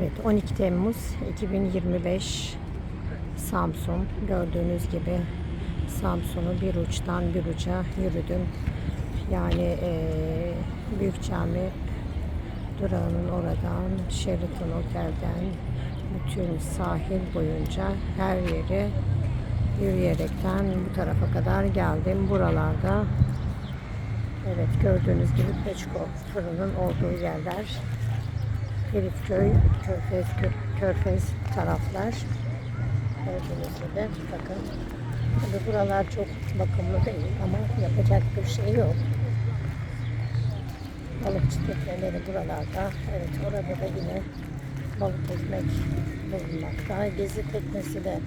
Evet 12 Temmuz 2025 Samsun gördüğünüz gibi Samsun'u bir uçtan bir uca yürüdüm. Yani eee Büyük Cami durağının oradan Sheraton Otel'den bütün sahil boyunca her yeri yürüyerekten bu tarafa kadar geldim. Buralarda evet gördüğünüz gibi Peçko fırının olduğu yerler Herifköy, Körfez, Kö- Körfez taraflar. Gördüğünüz gibi bakın. Tabii buralar çok bakımlı değil ama yapacak bir şey yok. Balıkçı tekneleri buralarda. Evet orada da yine balık ekmek bulunmakta. Gezi teknesi de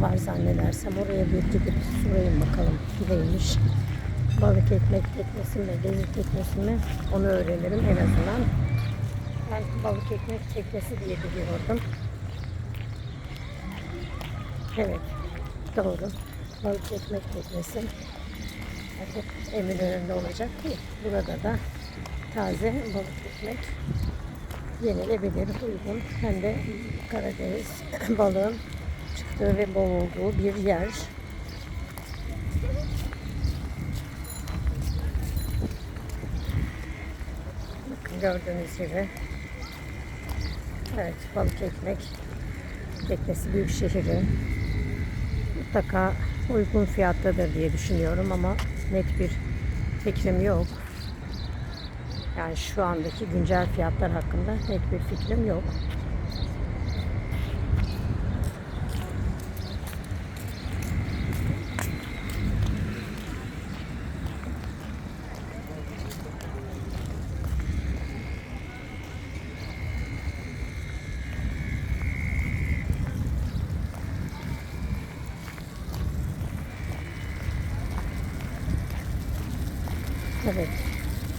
var zannedersem. Oraya bir gidip sorayım bakalım neymiş. Balık ekmek teknesi mi, gezi teknesi mi onu öğrenirim en azından. Ben balık ekmek teknesi diye biliyordum. Evet, doğru. Balık ekmek teknesi. Artık Eminönü'nde olacak ki burada da taze balık ekmek yenilebilir, uygun. Hem de Karadeniz balığın çıktığı ve bol olduğu bir yer. Bakın gördüğünüz gibi Evet, balık ekmek teknesi büyük şehri. Mutlaka uygun fiyattadır diye düşünüyorum ama net bir fikrim yok. Yani şu andaki güncel fiyatlar hakkında net bir fikrim yok. Evet.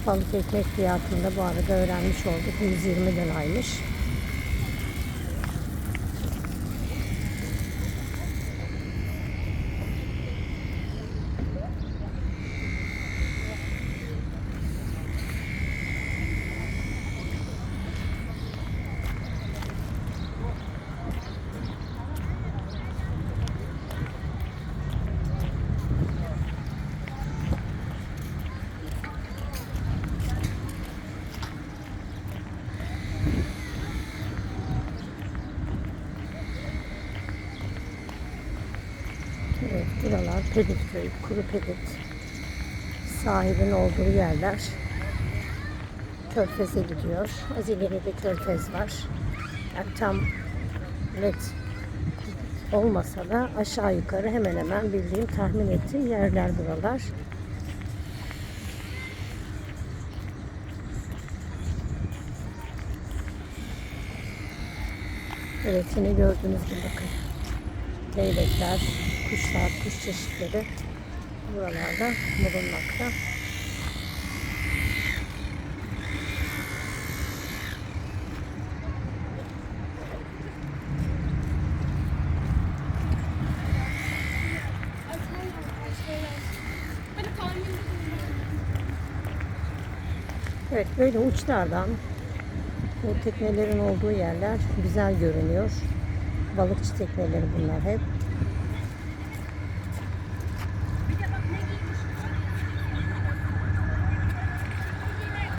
Balık ekmek fiyatını da bu arada öğrenmiş olduk. 120 liraymış. Evet, buralar Pedikköy, Kuru Pedik sahibin olduğu yerler. Körfez'e gidiyor. Az ileride Körfez var. Yani tam net olmasa da aşağı yukarı hemen hemen bildiğim, tahmin ettiğim yerler buralar. Evet yine gördüğünüz gibi bakın. Leylekler, kuşlar, kuş çeşitleri buralarda bulunmakta. Evet böyle uçlardan bu teknelerin olduğu yerler güzel görünüyor. Balıkçı tekneleri bunlar hep.